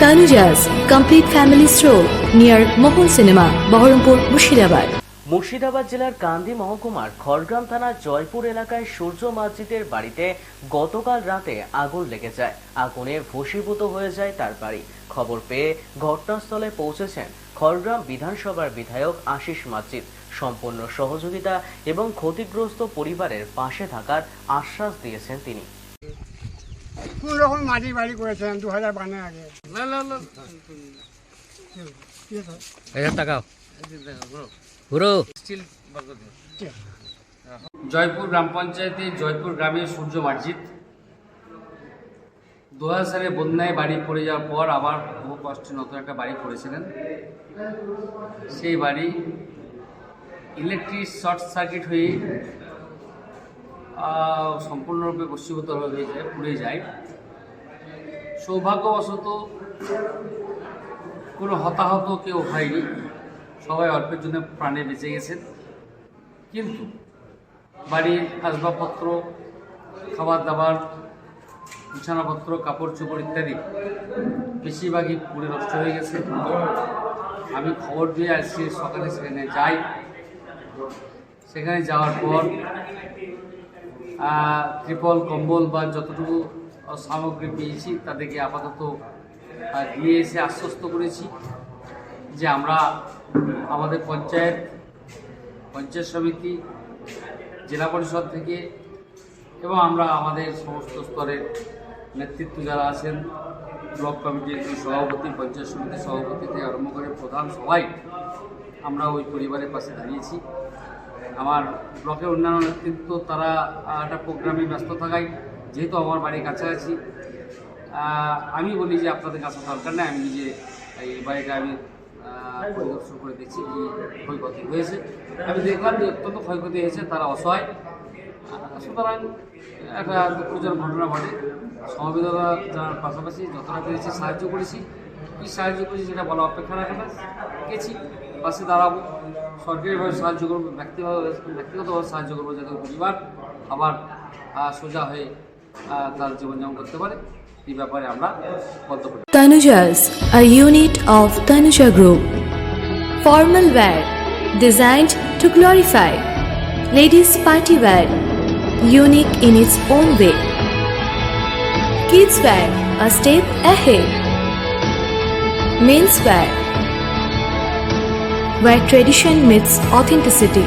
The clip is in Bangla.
Tanujas Complete Family Stroll near Mohol Cinema, Baharampur, Mushirabad. Murshidabad জেলার কান্দি মহকুমার খড়গ্রাম থানার জয়পুর এলাকায় সূর্য মসজিদের বাড়িতে গতকাল রাতে আগুন লেগে যায়। আগুনে ভস্মীভূত হয়ে যায় তার বাড়ি। খবর পেয়ে ঘটনাস্থলে পৌঁছেছেন খড়গ্রাম বিধানসভার বিধায়ক আশিস মসজিদ। সম্পূর্ণ সহযোগিতা এবং ক্ষতিগ্রস্ত পরিবারের পাশে থাকার আশ্বাস দিয়েছেন তিনি। কোন রকম মাটি বাড়ি করেছেন দু হাজার বানের আগে জয়পুর গ্রাম পঞ্চায়েতে জয়পুর গ্রামের সূর্য মসজিদ দু হাজার সালে বন্যায় বাড়ি পড়ে যাওয়ার পর আবার বহু কষ্টে নতুন একটা বাড়ি করেছিলেন। সেই বাড়ি ইলেকট্রিক শর্ট সার্কিট হয়ে সম্পূর্ণরূপে বস্মীভূত হয়ে যায় পুড়ে যায়। সৌভাগ্যবশত কোনো হতাহত কেউ হয়নি। সবাই অল্পের জন্য প্রাণে বেঁচে গেছেন। কিন্তু বাড়ির আসবাবপত্র খাবার দাবার বিছানাপত্র কাপড় চোপড় ইত্যাদি বেশিরভাগই পুড়ে নষ্ট হয়ে গেছে। আমি খবর দিয়ে আসছি সকালে সেখানে যাই। সেখানে যাওয়ার পর ত্রিপল, কম্বল বা যতটুকু সামগ্রী পেয়েছি, তাদেরকে আপাতত দিয়ে এসে আশ্বস্ত করেছি যে আমরা আমাদের পঞ্চায়েত পঞ্চায়েত সমিতি, জেলা পরিষদ থেকে এবং আমরা আমাদের সমস্ত স্তরের নেতৃত্ব যারা আছেন, ব্লক কমিটির সভাপতি, পঞ্চায়েত সমিতির সভাপতি থেকে আরম্ভ করে প্রধান সবাই আমরা ওই পরিবারের পাশে দাঁড়িয়েছি। আমার ব্লকের অন্যান্য নেতৃত্ব, তারা একটা প্রোগ্রামে ব্যস্ত থাকায় যেহেতু আমার বাড়ির কাছাকাছি আমি বলি যে আপনাদের কাছে দরকার নেই, আমি নিজে এই বাড়িটা আমি পরিদর্শন করে দেখছি কি ক্ষয়ক্ষতি হয়েছে। আমি দেখলাম যে অত্যন্ত ক্ষয়ক্ষতি হয়েছে, তারা অসহায়। সুতরাং একটা দুঃখজনক ঘটনা ঘটে। সমবেদনা জানার পাশাপাশি যতটা পেরেছি সাহায্য করেছি। কী সাহায্য করেছি সেটা বলা অপেক্ষা রাখে না। গেছি পাশে দাঁড়াবো। সরকারিভাবে সাহায্য করব, ব্যক্তিগত ব্যক্তিগতভাবে সাহায্য করব যাতে পরিবার আবার সোজা হয়ে তার জীবনযাপন করতে পারে এই ব্যাপারে আমরা Tanujas, a unit of Tanuja Group. Formal wear designed to glorify. Ladies party wear, unique in its own way. Kids wear, a step ahead. Men's wear, where tradition meets authenticity.